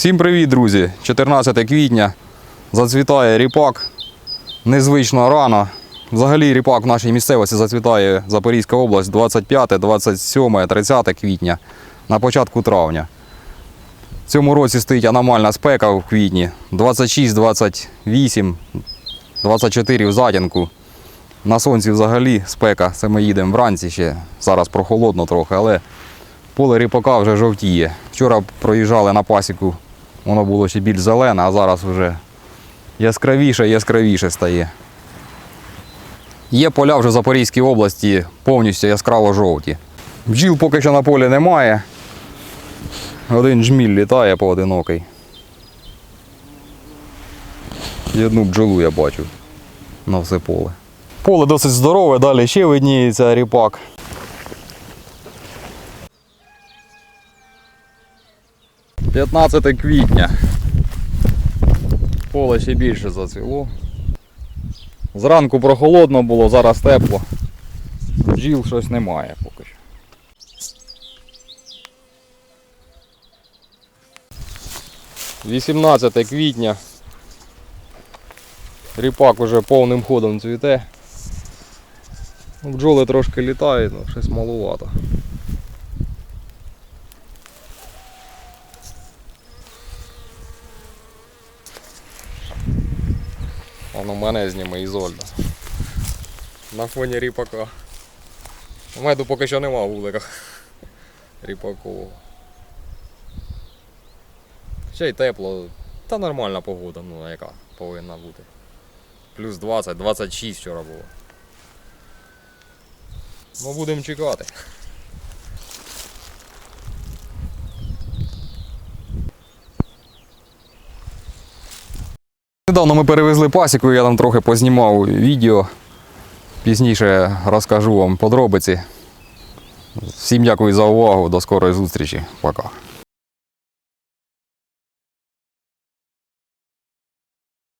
Всім привіт, друзі! 14 квітня. Зацвітає ріпак. Незвично рано. Взагалі ріпак в нашій місцевості зацвітає Запорізька область 25, 27, 30 квітня на початку травня. В цьому році стоїть аномальна спека в квітні. 26, 28, 24 в затінку. На сонці взагалі спека. Це ми їдемо вранці ще. Зараз прохолодно трохи, але поле ріпака вже жовтіє. Вчора проїжджали на пасіку, воно було ще більш зелене, а зараз вже яскравіше, яскравіше стає. Є поля вже в Запорізькій області повністю яскраво жовті. Бджіл поки що на полі немає. Один жміль літає поодинокий. І одну бджолу я бачу на все поле. Поле досить здорове, далі ще видніється ріпак. – 15 квітня. Поле ще більше зацвіло. Зранку прохолодно було, зараз тепло. Бджіл щось немає поки що. Вісімнадцяте квітня. Ріпак уже повним ходом цвіте. Бджоли трошки літають, але щось малувато. Воно мене зніме Ізольда. На фоні ріпака. Меду поки що нема в вуликах. Ріпакового. Ще й тепло. Та нормальна погода, ну яка повинна бути. Плюс 20, 26 вчора було. Ну будемо чекати. Недавно ми перевезли пасіку, я там трохи познімав відео. Пізніше розкажу вам подробиці. Всім дякую за увагу. До скорої зустрічі. Пока.